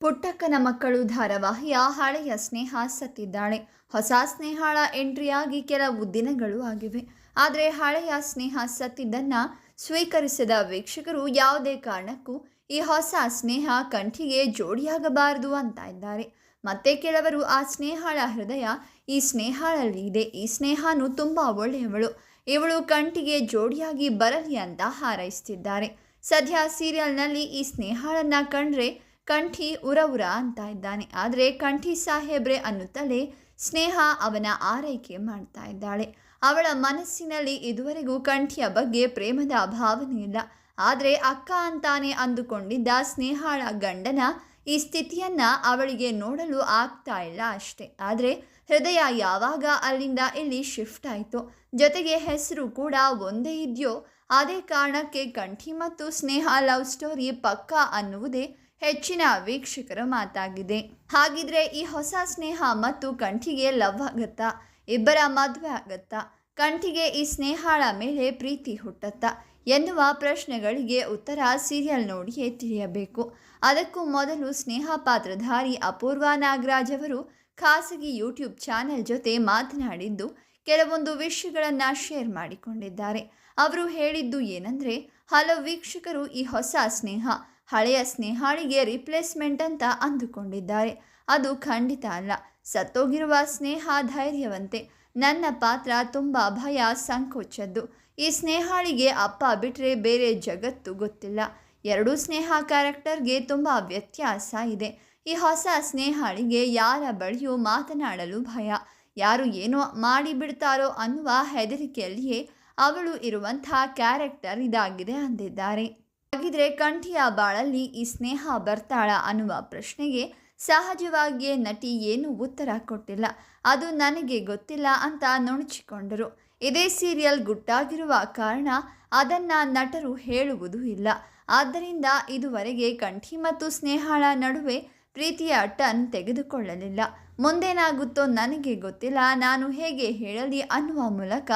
ಪುಟ್ಟಕ್ಕನ ಮಕ್ಕಳು ಧಾರಾವಾಹಿಯ ಹಳೆಯ ಸ್ನೇಹ ಸತ್ತಿದ್ದಾಳೆ. ಹೊಸ ಸ್ನೇಹಾಳ ಎಂಟ್ರಿಯಾಗಿ ಕೆಲವು ದಿನಗಳು ಆಗಿವೆ. ಆದರೆ ಹಳೆಯ ಸ್ನೇಹ ಸತ್ತಿದ್ದನ್ನು ಸ್ವೀಕರಿಸಿದ ವೀಕ್ಷಕರು ಯಾವುದೇ ಕಾರಣಕ್ಕೂ ಈ ಹೊಸ ಸ್ನೇಹ ಕಂಠಿಗೆ ಜೋಡಿಯಾಗಬಾರದು ಅಂತ ಇದ್ದಾರೆ. ಮತ್ತೆ ಕೆಲವರು ಆ ಸ್ನೇಹಾಳ ಹೃದಯ ಈ ಸ್ನೇಹಾಳಲ್ಲಿ ಇದೆ. ಈ ಸ್ನೇಹನೂ ತುಂಬ ಒಳ್ಳೆಯವಳು. ಇವಳು ಕಂಠಿಗೆ ಜೋಡಿಯಾಗಿ ಬರಲಿ ಅಂತ ಹಾರೈಸ್ತಿದ್ದಾರೆ. ಸದ್ಯ ಸೀರಿಯಲ್ನಲ್ಲಿ ಈ ಸ್ನೇಹಾಳನ್ನ ಕಂಡ್ರೆ ಕಂಠಿ ಉರ ಉರ ಅಂತ ಇದ್ದಾನೆ. ಆದರೆ ಕಂಠಿ ಸಾಹೇಬ್ರೆ ಅನ್ನುತ್ತಲೇ ಸ್ನೇಹ ಅವನ ಆರೈಕೆ ಮಾಡ್ತಾ ಇದ್ದಾಳೆ. ಅವಳ ಮನಸ್ಸಿನಲ್ಲಿ ಇದುವರೆಗೂ ಕಂಠಿಯ ಬಗ್ಗೆ ಪ್ರೇಮದ ಭಾವನೆ ಇಲ್ಲ. ಆದರೆ ಅಕ್ಕ ಅಂತಾನೆ ಅಂದುಕೊಂಡಿದ್ದ ಸ್ನೇಹಾಳ ಗಂಡನ ಈ ಸ್ಥಿತಿಯನ್ನ ಅವಳಿಗೆ ನೋಡಲು ಆಗ್ತಾ ಇಲ್ಲ ಅಷ್ಟೇ. ಆದರೆ ಹೃದಯ ಯಾವಾಗ ಅಲ್ಲಿಂದ ಇಲ್ಲಿ ಶಿಫ್ಟ್ ಆಯಿತು, ಜೊತೆಗೆ ಹೆಸರು ಕೂಡ ಒಂದೇ ಇದೆಯೋ, ಅದೇ ಕಾರಣಕ್ಕೆ ಕಂಠಿ ಮತ್ತು ಸ್ನೇಹ ಲವ್ ಸ್ಟೋರಿ ಪಕ್ಕಾ ಅನ್ನುವುದೇ ಹೆಚ್ಚಿನ ವೀಕ್ಷಕರ ಮಾತಾಗಿದೆ. ಹಾಗಿದ್ರೆ ಈ ಹೊಸ ಸ್ನೇಹ ಮತ್ತು ಕಂಠಿಗೆ ಲವ್ ಆಗತ್ತಾ? ಇಬ್ಬರ ಮದುವೆ ಆಗತ್ತಾ? ಕಂಠಿಗೆ ಈ ಸ್ನೇಹಾಳ ಮೇಲೆ ಪ್ರೀತಿ ಹುಟ್ಟತ್ತಾ? ಎನ್ನುವ ಪ್ರಶ್ನೆಗಳಿಗೆ ಉತ್ತರ ಸೀರಿಯಲ್ ನೋಡಿಯೇ ತಿಳಿಯಬೇಕು. ಅದಕ್ಕೂ ಮೊದಲು ಸ್ನೇಹ ಪಾತ್ರಧಾರಿ ಅಪೂರ್ವ ನಾಗರಾಜ್ ಅವರು ಖಾಸಗಿ ಯೂಟ್ಯೂಬ್ ಚಾನೆಲ್ ಜೊತೆ ಮಾತನಾಡಿದ್ದು, ಕೆಲವೊಂದು ವಿಷಯಗಳನ್ನು ಶೇರ್ ಮಾಡಿಕೊಂಡಿದ್ದಾರೆ. ಅವರು ಹೇಳಿದ್ದು ಏನಂದರೆ, ಹಲವು ವೀಕ್ಷಕರು ಈ ಹೊಸ ಸ್ನೇಹ ಹಳೆಯ ಸ್ನೇಹಾಳಿಗೆ ರಿಪ್ಲೇಸ್ಮೆಂಟ್ ಅಂತ ಅಂದುಕೊಂಡಿದ್ದಾರೆ. ಅದು ಖಂಡಿತ ಅಲ್ಲ. ಸತ್ತೋಗಿರುವ ಸ್ನೇಹ ಧೈರ್ಯವಂತೆ. ನನ್ನ ಪಾತ್ರ ತುಂಬ ಭಯ, ಸಂಕೋಚದ್ದು. ಈ ಸ್ನೇಹಾಳಿಗೆ ಅಪ್ಪ ಬಿಟ್ಟರೆ ಬೇರೆ ಜಗತ್ತು ಗೊತ್ತಿಲ್ಲ. ಎರಡೂ ಸ್ನೇಹ ಕ್ಯಾರೆಕ್ಟರ್ಗೆ ತುಂಬ ವ್ಯತ್ಯಾಸ ಇದೆ. ಈ ಹೊಸ ಸ್ನೇಹಾಳಿಗೆ ಯಾರ ಬಳಿಯೂ ಮಾತನಾಡಲು ಭಯ. ಯಾರು ಏನೋ ಮಾಡಿಬಿಡ್ತಾರೋ ಅನ್ನುವ ಹೆದರಿಕೆಯಲ್ಲಿಯೇ ಅವಳು ಇರುವಂಥ ಕ್ಯಾರೆಕ್ಟರ್ ಇದಾಗಿದೆ ಅಂದಿದ್ದಾರೆ. ಹಾಗಿದ್ರೆ ಕಂಠಿಯ ಬಾಳಲ್ಲಿ ಈ ಸ್ನೇಹ ಬರ್ತಾಳ ಅನ್ನುವ ಪ್ರಶ್ನೆಗೆ ಸಹಜವಾಗಿಯೇ ನಟಿ ಏನು ಉತ್ತರ ಕೊಟ್ಟಿಲ್ಲ. ಅದು ನನಗೆ ಗೊತ್ತಿಲ್ಲ ಅಂತ ನುಣುಚಿಕೊಂಡರು. ಇದೇ ಸೀರಿಯಲ್ ಗುಟ್ಟಾಗಿರುವ ಕಾರಣ ಅದನ್ನು ನಟರು ಹೇಳುವುದು ಇಲ್ಲ. ಆದ್ದರಿಂದ ಇದುವರೆಗೆ ಕಂಠಿ ಮತ್ತು ಸ್ನೇಹಾಳ ನಡುವೆ ಪ್ರೀತಿಯ ಟನ್ ತೆಗೆದುಕೊಳ್ಳಲಿಲ್ಲ. ಮುಂದೇನಾಗುತ್ತೋ ನನಗೆ ಗೊತ್ತಿಲ್ಲ. ನಾನು ಹೇಗೆ ಹೇಳಲಿ ಅನ್ನುವ ಮೂಲಕ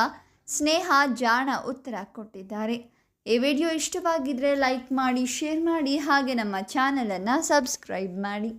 ಸ್ನೇಹ ಜಾಣ ಉತ್ತರ ಕೊಟ್ಟಿದ್ದಾರೆ. ಈ ವಿಡಿಯೋ ಇಷ್ಟವಾಗಿದ್ದರೆ ಲೈಕ್ ಮಾಡಿ ಶೇರ್ ಮಾಡಿ ಹಾಗೆ ನಮ್ಮ ಚಾನಲನ್ನು ಸಬ್ಸ್ಕ್ರೈಬ್ ಮಾಡಿ.